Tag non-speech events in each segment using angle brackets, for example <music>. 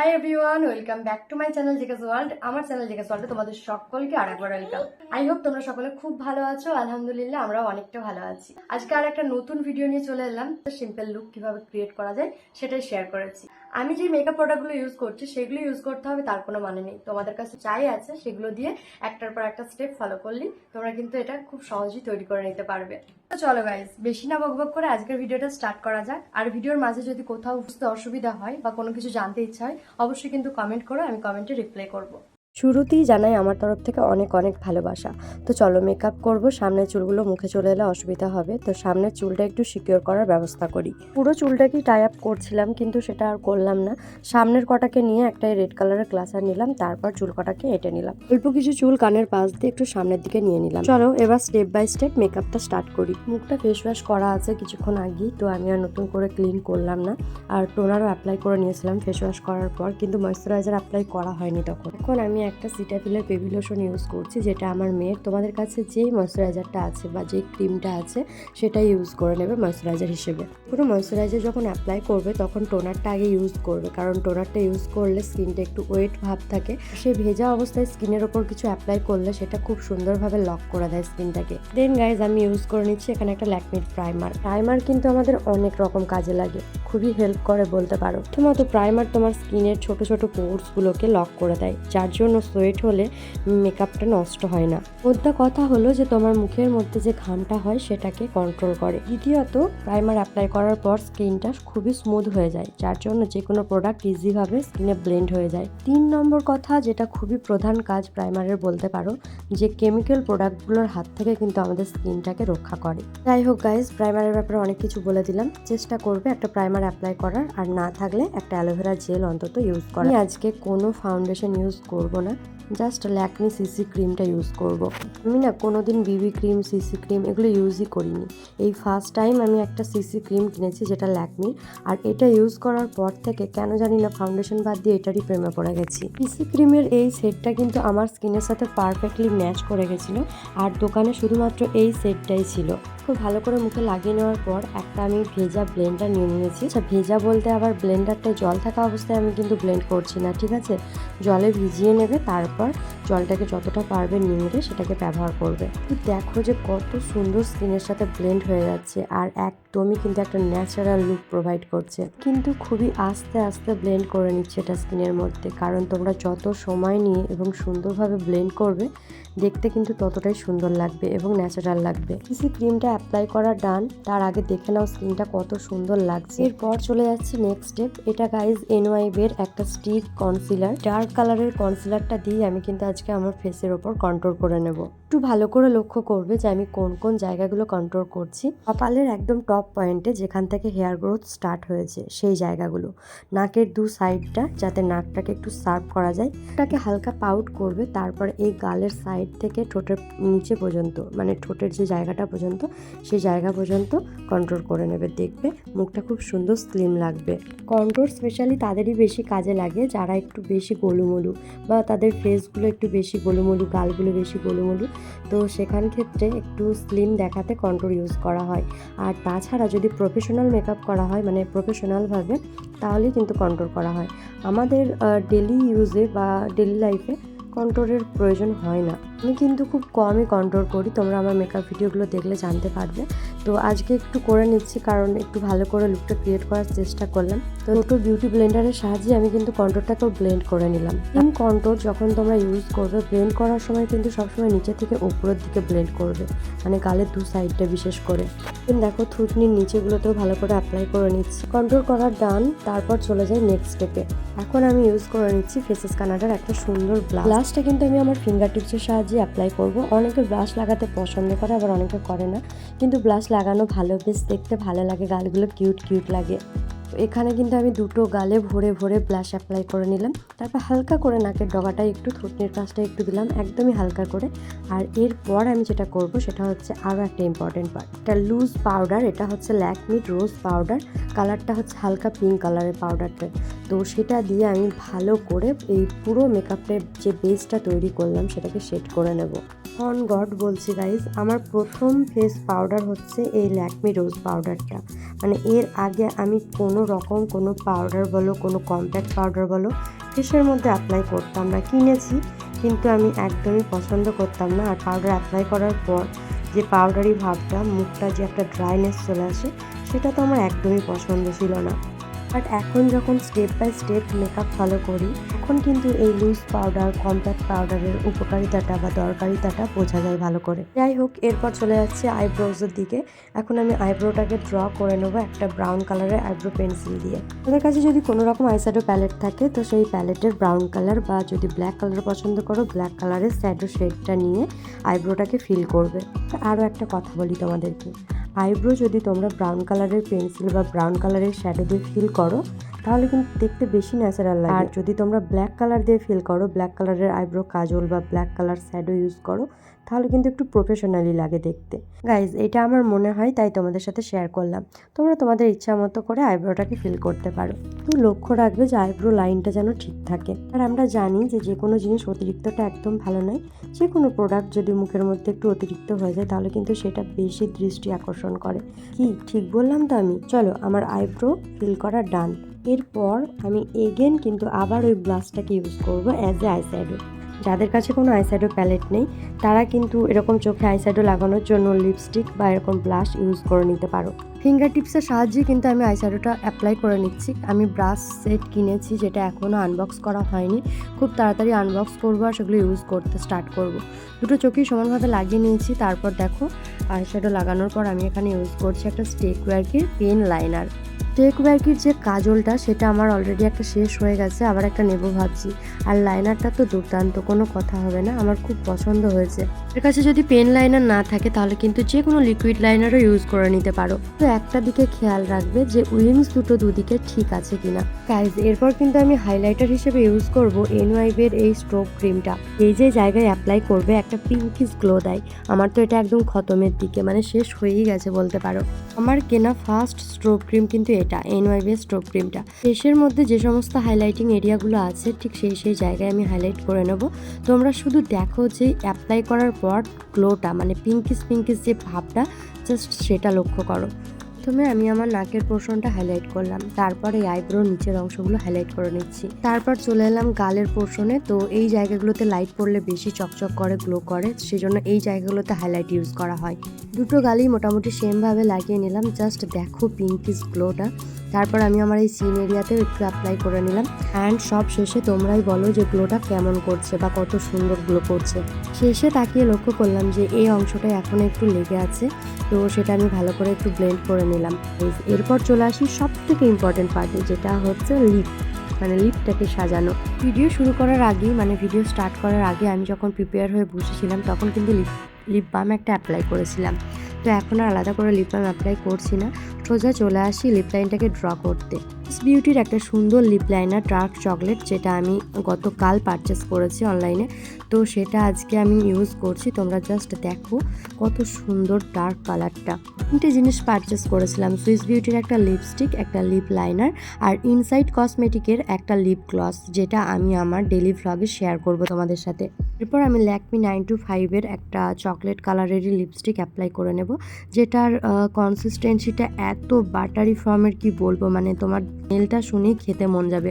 Hi everyone welcome back to my channel জিকাস world আমার channel জিকাস ওয়ার্ল্ডে তোমাদের সকলকে আরেকবার ওয়েলকাম আই হোপ তোমরা সকলে খুব ভালো আছো। আলহামদুলিল্লাহ আমরা অনেকটা ভালো আছি। আজকে আর একটা নতুন ভিডিও নিয়ে চলে এলাম। সিম্পল লুক কীভাবে ক্রিয়েট করা যায়, সেটাই শেয়ার করেছি। আমি যে মেকআপ প্রোডাক্টগুলো ইউজ করছি, সেগুলো ইউজ করতে হবে, তার কোনো মানে নেই। তোমাদের কাছে চাই আছে, সেগুলো দিয়ে একটার পর একটা স্টেপ ফলো করলি, তোমরা কিন্তু এটা খুব সহজেই তৈরি করে নিতে পারবে। তো চলো গাইজ বেশি না বকবক করে আজকের ভিডিওটা স্টার্ট করা যাক। আর ভিডিওর মাঝে যদি কোথাও বুঝতে অসুবিধা হয় বা কোনো কিছু জানতে ইচ্ছা হয়, অবশ্যই কিন্তু কমেন্ট করো, আমি কমেন্টে রিপ্লাই করব। শুরুতেই জানাই আমার তরফ থেকে অনেক অনেক ভালোবাসা। তো চলো মেকআপ করব, সামনের চুলগুলো মুখে চলে এলে অসুবিধা হবে। তো সামনের চুলটা একটু সিকিওর করার ব্যবস্থা করি। পুরো চুলটাকেই টাই আপ করছিলাম, কিন্তু সেটা আর করলাম না। সামনের কটাকে নিয়ে একটা রেড কালারের ক্লাসার নিলাম, তারপর চুল কটাকে এঁটে নিলাম। অল্প কিছু চুল কানের পাশ দিয়ে একটু সামনের দিকে নিয়ে নিলাম। চলো এবার স্টেপ বাই স্টেপ মেকআপটা স্টার্ট করি। মুখটা ফেস ওয়াশ করা আছে কিছুক্ষণ আগেই, তো আমি আর নতুন করে ক্লিন করলাম না। আর টোনারও অ্যাপ্লাই করে নিয়েছিলাম ফেস ওয়াশ করার পর, কিন্তু ময়শ্চারাইজার অ্যাপ্লাই করা হয়নি তখন। এখন আমি একটা সিটাফিলের বেবি লোশন ইউজ করছি, যেটা আমার মেয়ের। তোমাদের কাছে যেই ময়শ্চারাইজারটা আছে বা যেই ক্রিমটা আছে সেটা ইউজ করে নেবে ময়শ্চারাইজার হিসেবে। কোনো ময়শ্চারাইজার যখন অ্যাপ্লাই করবে, তখন টোনারটা আগে ইউজ করবে, কারণ টোনারটা ইউজ করলে স্কিনটা একটু ওয়েট ভাব থাকে। সেই ভেজা অবস্থায় স্কিনের ওপর কিছু অ্যাপ্লাই করলে সেটা খুব সুন্দরভাবে লক করে দেয় স্কিনটাকে দেন গাইজ আমি ইউজ করে নিচ্ছি এখানে একটা ল্যাকমির প্রাইমার প্রাইমার কিন্তু আমাদের অনেক রকম কাজে লাগে। খুবই হেল্প করে বলতে পারো। প্রথমত প্রাইমার তোমার স্কিনের ছোট ছোট পোর্সগুলোকে লক করে দেয়, যার জন্য সোয়েট হলে মেকআপটা নষ্ট হয় না। মোদ্দা কথা হলো যে তোমার মুখের মধ্যে যে ঘামটা হয় সেটাকে কন্ট্রোল করে। দ্বিতীয়ত প্রাইমার অ্যাপ্লাই করার পর স্কিনটা খুবই স্মুথ হয়ে যায়, যার জন্য যে কোনো প্রোডাক্ট ইজিভাবে স্কিনে ব্লেন্ড হয়ে যায়। তিন নম্বর কথা যেটা খুবই প্রধান কাজ প্রাইমারের বলতে পারো, যে কেমিক্যাল প্রোডাক্টগুলোর হাত থেকে কিন্তু আমাদের স্কিনটাকে রক্ষা করে। যাই হোক গাইজ প্রাইমারের ব্যাপারে অনেক কিছু বলে দিলাম। চেষ্টা করবে একটা প্রাইমার অ্যাপ্লাই করার আর না থাকলে একটা অ্যালোভেরা জেল অন্তত ইউজ করা আজকে কোনো ফাউন্ডেশন ইউজ করব না। জাস্ট ল্যাকমি সিসি ক্রিমটা ইউজ করব। আমি না কোনো দিন বিবি ক্রিম সিসি ক্রিম এগুলো ইউজই করিনি। এই ফার্স্ট টাইম আমি একটা সিসি ক্রিম কিনেছি যেটা ল্যাকমির আর এটা ইউজ করার পর থেকে কেন জানি না ফাউন্ডেশন বাদ দিয়ে এটারই প্রেমে পড়ে গেছি। সিসি ক্রিমের এই সেটটা কিন্তু আমার স্কিনের সাথে পারফেক্টলি ম্যাচ করে গেছিল। আর দোকানে শুধুমাত্র এই সেটটাই ছিল। খুব ভালো করে মুখে লাগিয়ে নেওয়ার পর একটা আমি ভেজা ব্লেন্ডার নিয়ে নিয়েছি। আচ্ছা ভেজা বলতে আবার ব্লেন্ডারটায় জল থাকা অবস্থায় আমি কিন্তু ব্লেন্ড করছি না, ঠিক আছে? জলে ভিজিয়ে নেবে, তারপর জলটাকে যতটা পারবে নিংড়ে সেটাকে ব্যবহার করবে। দেখো যে কত সুন্দর স্কিনের সাথে ব্লেন্ড হয়ে যাচ্ছে আর একদমই কিন্তু একটা ন্যাচারাল লুক প্রোভাইড করছে। কিন্তু খুবই আস্তে আস্তে ব্লেন্ড করে নিচ্ছে এটা স্কিনের মধ্যে। কারণ তোমরা যত সময় নিয়ে এবং সুন্দরভাবে ব্লেন্ড করবে দেখতে কিন্তু ততটাই সুন্দর লাগবে এবং ন্যাচারাল লাগবে। সিসি ক্রিমটা অ্যাপ্লাই করা ডান তার আগে দেখে নাও স্কিনটা কত সুন্দর লাগছে। এরপর চলে যাচ্ছি নেক্সট স্টেপ এটা গাইজ এনওয়াইবের একটা স্টিক কনসিলার ডার্ক কালারের কনসিলারটা দিয়ে আমি কিন্তু আজকে আমার ফেসের ওপর কন্ট্রোল করে নেব। একটু ভালো করে লক্ষ্য করবে যে আমি কোন কোন জায়গাগুলো কন্ট্রোল করছি। কপালের একদম টপ পয়েন্টে যেখান থেকে হেয়ার গ্রোথ স্টার্ট হয়েছে, সেই জায়গাগুলো। নাকের দু সাইডটা যাতে নাকটাকে একটু সার্ভ করা যায়। ওটাকে হালকা পাউট করবে, তারপর এই গালের সাইড থেকে ঠোঁটের নিচে পর্যন্ত মানে ঠোঁটের যে জায়গাটা পর্যন্ত, সেই জায়গা পর্যন্ত কন্ট্রোল করে নেবে, দেখবে মুখটা খুব সুন্দর স্লিম লাগবে। কন্ট্রোল স্পেশালি তাদেরই বেশি কাজে লাগে, যারা একটু বেশি গোলুমলু বা তাদের ফেসগুলো একটু বেশি গোলুমলু, গালগুলো বেশি গোলুমলু তো সেখান ক্ষেত্রে একটু স্লিম দেখাতে কন্ট্রোল ইউজ করা হয়। আর তাছাড়া যদি প্রফেশনাল মেকআপ করা হয় মানে প্রফেশনালভাবে তাহলেই কিন্তু কন্ট্রোল করা হয়। আমাদের ডেলি ইউজে বা ডেলি লাইফে কন্ট্রোলের প্রয়োজন হয় না। আমি কিন্তু খুব কমই কন্ট্রোল করি। তোমরা আমার মেকআপ ভিডিওগুলো দেখলে জানতে পারবে। তো আজকে একটু করে নিচ্ছি কারণ একটু ভালো করে লুকটা ক্রিয়েট করার চেষ্টা করলাম। তো দুটো বিউটি ব্লেন্ডারের সাহায্যে আমি কিন্তু কন্ট্রোলটাকেও ব্লেন্ড করে নিলাম। ইন কন্ট্রোল যখন তোমরা ইউজ করবে ব্লেন্ড করার সময় কিন্তু সবসময় নিচে থেকে উপরের দিকে ব্লেন্ড করবে। মানে গালের দু সাইডটা বিশেষ করে। দেখো থুতনির নিচেগুলোতেও ভালো করে অ্যাপ্লাই করে নিচ্ছি। কন্ট্রোল করার ডান তারপর চলে যাই নেক্সট স্টেপে এখন আমি ইউজ করে নিচ্ছি ফেসেস কানাডার একটা সুন্দর ব্লাশটা কিন্তু আমি আমার ফিঙ্গার টিপসের সাহায্যে অ্যাপ্লাই করব। অনেকে ব্লাশ লাগাতে পছন্দ করে, আবার অনেকে করে না। কিন্তু ব্লাশ লাগানো ভালো, বেশ দেখতে ভালো লাগে। গালগুলো কিউট কিউট লাগে। এখানে কিন্তু আমি দুটো গালে ভরে ভরে ব্লাশ অ্যাপ্লাই করে নিলাম। তারপর হালকা করে নাকের ডগাটা একটু থুতনির কাজটা একটু দিলাম, একদমই হালকা করে। আর এরপর আমি যেটা করব সেটা হচ্ছে আরও একটা ইম্পর্টেন্ট পার্ট এটা লুজ পাউডার এটা হচ্ছে ল্যাকমিড রোজ পাউডার কালারটা হচ্ছে হালকা পিঙ্ক কালারের পাউডারটা তো সেটা দিয়ে আমি ভালো করে এই পুরো মেকআপের যে বেসটা তৈরি করলাম সেটাকে সেট করে নেব। অন গড বলছি গাইজ আমার প্রথম ফেস পাউডার হচ্ছে এই ল্যাকমি রোজ পাউডারটা মানে এর আগে আমি কোনো রকম কোনো পাউডার বলো, কোনো কম্প্যাক্ট পাউডার বলো ফেসের মধ্যে অ্যাপ্লাই করতাম না, কিনেছি, কিন্তু আমি একদমই পছন্দ করতাম না। আর পাউডার অ্যাপ্লাই করার পর যে পাউডারি ভাবটা, মুখটা যে একটা ড্রাইনেস চলে আসে, সেটা তো আমার একদমই পছন্দ ছিল না। বাট এখন যখন step by step makeup follow করি এখন কিন্তু এই লুজ পাউডার কম্প্যাক্ট পাউডারের উপকারিতাটা বা দরকারিতাটা বোঝা যায় ভালো করে। যাই হোক, এরপর চলে যাচ্ছে আইব্রোজের দিকে। এখন আমি আইব্রোটাকে ড্র করে নেব একটা ব্রাউন কালারের আইব্রো পেন্সিল দিয়ে। তোমাদের কাছে যদি কোনো রকম আইশ্যাডো প্যালেট থাকে, তো সেই প্যালেটের ব্রাউন কালার বা যদি ব্ল্যাক কালার পছন্দ করো ব্ল্যাক কালারের শ্যাডো শেডটা নিয়ে আইব্রোটাকে ফিল করবে। আরও একটা কথা বলি তোমাদেরকে। আইব্রো যদি তোমরা ব্রাউন কালারের পেন্সিল বা ব্রাউন কালারের শ্যাডো দিয়ে ফিল করো তাহলে কিন্তু দেখতে বেশি ন্যাচারাল লাগে। আর যদি তোমরা ব্ল্যাক কালার দিয়ে ফিল করো ব্ল্যাক কালারের আইব্রো কাজল বা ব্ল্যাক কালার শ্যাডো ইউজ করো, তাহলে কিন্তু একটু প্রফেশনালি লাগে দেখতে। গাইজ এটা আমার মনে হয়, তাই তোমাদের সাথে শেয়ার করলাম। তোমরা তোমাদের ইচ্ছা মতো করে আইব্রোটাকে ফিল করতে পারো। তো লক্ষ্য রাখবে যে আইব্রো লাইনটা যেন ঠিক থাকে। আর আমরা জানি যে যে কোনো জিনিস অতিরিক্তটা একদম ভালো নয়। যে কোনো প্রোডাক্ট যদি মুখের মধ্যে একটু অতিরিক্ত হয়ে যায়, তাহলে কিন্তু সেটা বেশি দৃষ্টি আকর্ষণ করে। কি? ঠিক বললাম তো আমি? চলো, আমার আইব্রো ফিল করা ডান এরপর আমি এগেন কিন্তু আবার ওই ব্লাশটাকে ইউজ করব অ্যাজ এ আইশ্যাডো যাদের কাছে কোনো আইশ্যাডো প্যালেট নেই, তারা কিন্তু এরকম চোখে আইশ্যাডো লাগানোর জন্য লিপস্টিক বা এরকম ব্লাশ ইউজ করে নিতে পারো। ফিঙ্গার টিপসের সাহায্যে কিন্তু আমি আইশ্যাডোটা অ্যাপ্লাই করে নিচ্ছি। আমি ব্রাশ সেট কিনেছি যেটা এখনও আনবক্স করা হয়নি। খুব তাড়াতাড়ি আনবক্স করব আর সেগুলো ইউজ করতে স্টার্ট করব। দুটো চোখেই সমানভাবে লাগিয়ে নিয়েছি। তারপর দেখো আইশ্যাডো লাগানোর পর আমি এখানে ইউজ করছি একটা স্টেক ওয়ার্কির পেন লাইনার স্টেক ওয়ার্কির যে কাজলটা, সেটা আমার অলরেডি একটা শেষ হয়ে গেছে, আবার একটা নেব ভাবছি। আর লাইনারটা তো দুর্দান্ত, কোনো কথা হবে না, আমার খুব পছন্দ হয়েছে। এর কাছে যদি পেন লাইনার না থাকে, তাহলে কিন্তু যে কোনো লিকুইড লাইনারও ইউজ করে নিতে পারো। তো একটা দিকে খেয়াল রাখবে যে উইংস দুটো দুদিকে ঠিক আছে কিনা। গাইজ এরপর কিন্তু আমি হাইলাইটার হিসেবে ইউজ করব এনওয়াইবের এই স্ট্রোক ক্রিমটা এই যে জায়গায় অ্যাপ্লাই করবে, একটা পিঙ্কিস গ্লো দেয়। আমার তো এটা একদম খতমের দিকে মানে শেষ হয়েই গেছে বলতে পারো। আমার কেনা ফার্স্ট স্ট্রোক ক্রিম কিন্তু এটা এনওয়াইবের স্ট্রোক ক্রিমটা ফেসের মধ্যে যে সমস্ত হাইলাইটিং এরিয়াগুলো আছে, ঠিক সেই সেই জায়গায় আমি হাইলাইট করে নেব। তোমরা শুধু দেখো যে অ্যাপ্লাই করার পর গ্লোটা মানে পিঙ্কিস পিঙ্কিস যে ভাবটা জাস্ট সেটা লক্ষ্য করো। প্রথমে আমি আমার নাকের পোর্শনটা হাইলাইট করলাম। তারপর এই আইব্রো নিচের অংশগুলো হাইলাইট করে নিচ্ছি। তারপর চলে এলাম গালের পোর্শনে। তো এই জায়গাগুলোতে লাইট পড়লে বেশি চকচক করে গ্লো করে। সেজন্য এই জায়গাগুলোতে হাইলাইট ইউজ করা হয়। দুটো গালই মোটামুটি সেমভাবে লাগিয়ে নিলাম। জাস্ট দেখো পিঙ্কিস গ্লোটা তারপর আমি আমার এই সিন এরিয়াতেও একটু অ্যাপ্লাই করে নিলাম। অ্যান্ড সব শেষে তোমরাই বলো যে গ্লোটা কেমন করছে বা কত সুন্দর গ্লো করছে। শেষে তাকিয়ে লক্ষ্য করলাম যে এই অংশটা এখন একটু লেগে আছে। তো সেটা আমি ভালো করে একটু ব্লেন্ড করে নিলাম। এরপর চলে আসি সব থেকে ইম্পর্টেন্ট পার্টে যেটা হচ্ছে লিপ মানে লিপটাকে সাজানো। ভিডিও শুরু করার আগে মানে ভিডিও স্টার্ট করার আগে আমি যখন প্রিপেয়ার হয়ে বসেছিলাম, তখন কিন্তু লিপ লিপ বাম একটা অ্যাপ্লাই করেছিলাম। তো এখন আর আলাদা করে লিপ বাম অ্যাপ্লাই করছি না। সোজা চলে আসি লিপ লাইনটাকে ড্র করতে। বিউটির একটা সুন্দর লিপ লাইনার ডার্ক চকলেট যেটা আমি গতকাল পারচেস করেছি অনলাইনে তো সেটা আজকে আমি ইউজ করছি। তোমরা জাস্ট দেখো কত সুন্দর ডার্ক কালারটা তিনটে জিনিস পারচেস করেছিলাম। সুইস বিউটির একটা লিপস্টিক একটা লিপ লাইনার আর ইনসাইড কসমেটিকের একটা লিপ গ্লস যেটা আমি আমার ডেলি ভ্লগে শেয়ার করব তোমাদের সাথে। এরপর আমি ল্যাকমি নাইন টু ফাইভের একটা চকলেট কালারেরই লিপস্টিক অ্যাপ্লাই করে নেব, যেটার কনসিস্টেন্সিটা এত বাটারি ফর্মের কি বলব? মানে তোমার স্মেলটা শুনেই খেতে মন যাবে।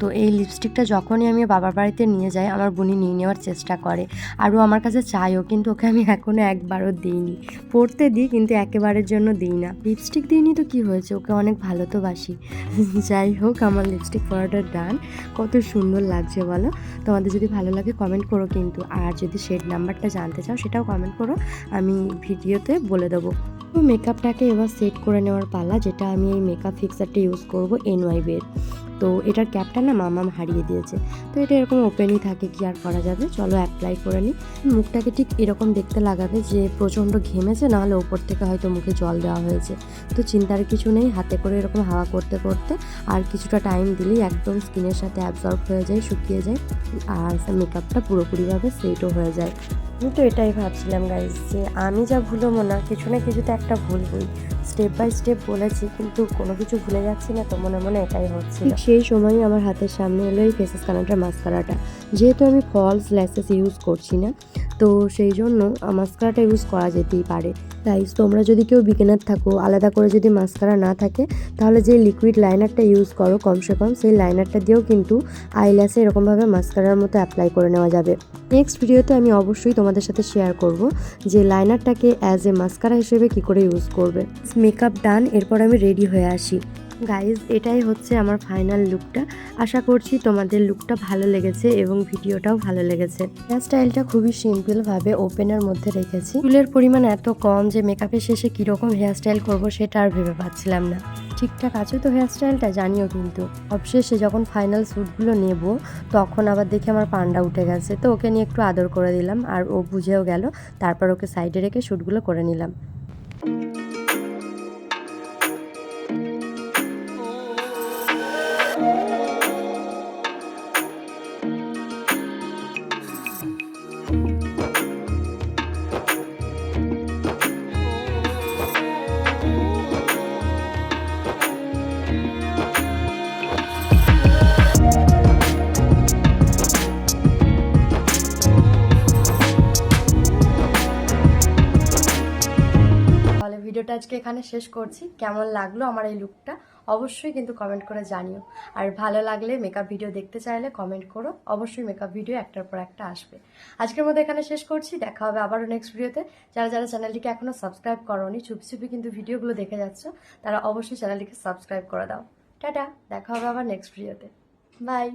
তো এই লিপস্টিকটা যখনই আমি বাবার বাড়িতে নিয়ে যাই, আমার বোনই নিয়ে নেওয়ার চেষ্টা করে। আরও আমার কাছে চাইও কিন্তু ওকে আমি এখনও একবারও দিইনি। পড়তে দিই, কিন্তু একেবারের জন্য দিই না। লিপস্টিক দিইনি তো কি হয়েছে? ওকে অনেক ভালো তো বাসি। <laughs> যাই হোক, আমার লিপস্টিক পরাটা ডান কত সুন্দর লাগছে বলো? তোমাদের যদি ভালো লাগে কমেন্ট করো কিন্তু। আর যদি শেড নাম্বারটা জানতে চাও, সেটাও কমেন্ট করো। আমি ভিডিওতে বলে দেবো। মেকআপটাকে এবার সেট করে নেওয়ার পালা, যেটা আমি এই মেকআপ ফিক্সারটা ইউজ করব এনওয়াইবের তো এটার ক্যাপটা না মামাম হারিয়ে দিয়েছে। তো এটা এরকম ওপেনই থাকে, কি আর করা যাবে? চলো অ্যাপ্লাই করে নিই মুখটাকে ঠিক এরকম দেখতে লাগাবে যে প্রচণ্ড ঘেমেছে, নাহলে ওপর থেকে হয়তো মুখে জল দেওয়া হয়েছে। তো চিন্তার কিছু নেই, হাতে করে এরকম হাওয়া করতে করতে আর কিছুটা টাইম দিলেই একদম স্কিনের সাথে অ্যাবজর্ব হয়ে যায়, শুকিয়ে যায় আর মেকআপটা পুরোপুরিভাবে সেটও হয়ে যায়। আমি তো এটাই ভাবছিলাম গাইজ যে আমি যা ভুলবো না কিছু না কিছু তো একটা ভুল ভুলবই স্টেপ বাই স্টেপ বলেছি, কিন্তু কোনো কিছু ভুলে যাচ্ছি না তো মনে মনে এটাই হচ্ছে সেই সময়ই আমার হাতের সামনে এলো এই ফেসেস কানাটার মাস্কারাটা যেহেতু আমি ফলস ল্যাসেস ইউজ করছি না তো সেই জন্য মাস্কারাটা ইউজ করা যেতেই পারে। তাই তোমরা যদি কেউ বিগিনার থাকো, আলাদা করে যদি মাস্কারা না থাকে, তাহলে যে লিকুইড লাইনারটা ইউজ করো কমসে কম, সেই লাইনারটা দিয়েও কিন্তু আইল্যাসে এরকমভাবে মাস্কারার মতো অ্যাপ্লাই করে নেওয়া যাবে। নেক্সট ভিডিওতে আমি অবশ্যই তোমাদের সাথে শেয়ার করব যে লাইনারটাকে অ্যাজ এ মাস্কারা হিসেবে কি করে ইউজ করবে। মেকআপ ডান এরপর আমি রেডি হয়ে আসি। গাইজ এটাই হচ্ছে আমার ফাইনাল লুকটা আশা করছি তোমাদের লুকটা ভালো লেগেছে এবং ভিডিওটাও ভালো লেগেছে। হেয়ার স্টাইলটা খুবই সিম্পলভাবে ওপেনের মধ্যে রেখেছি। চুলের পরিমাণ এত কম যে মেকআপের শেষে কীরকম হেয়ার স্টাইল করব সেটা আর ভেবে পাচ্ছিলাম না। ঠিকঠাক আছে তো হেয়ার স্টাইলটা জানিও কিন্তু। অবশেষে যখন ফাইনাল শ্যুটগুলো নেব, তখন আবার দেখি আমার পান্ডা উঠে গেছে। তো ওকে নিয়ে একটু আদর করে দিলাম, আর ও বুঝেও গেল। তারপর ওকে সাইডে রেখে শ্যুটগুলো করে নিলাম। আজকে এখানে শেষ করছি। কেমন লাগল আমার এই লুকটা? অবশ্যই কিন্তু কমেন্ট করে জানিও। আর ভালো লাগলে মেকআপ ভিডিও দেখতে চাইলে কমেন্ট করো। অবশ্যই মেকআপ ভিডিও একটার পর একটা আসবে। আজকের মধ্যে এখানে শেষ করছি। দেখা হবে আবারও নেক্সট ভিডিওতে যারা যারা চ্যানেলটিকে এখনও সাবস্ক্রাইব করোনি চুপি চুপি কিন্তু ভিডিওগুলো দেখে যাচ্ছ, তারা অবশ্যই চ্যানেলটিকে সাবস্ক্রাইব করে দাও। টাটা! দেখা হবে আবার নেক্সট ভিডিওতে বাই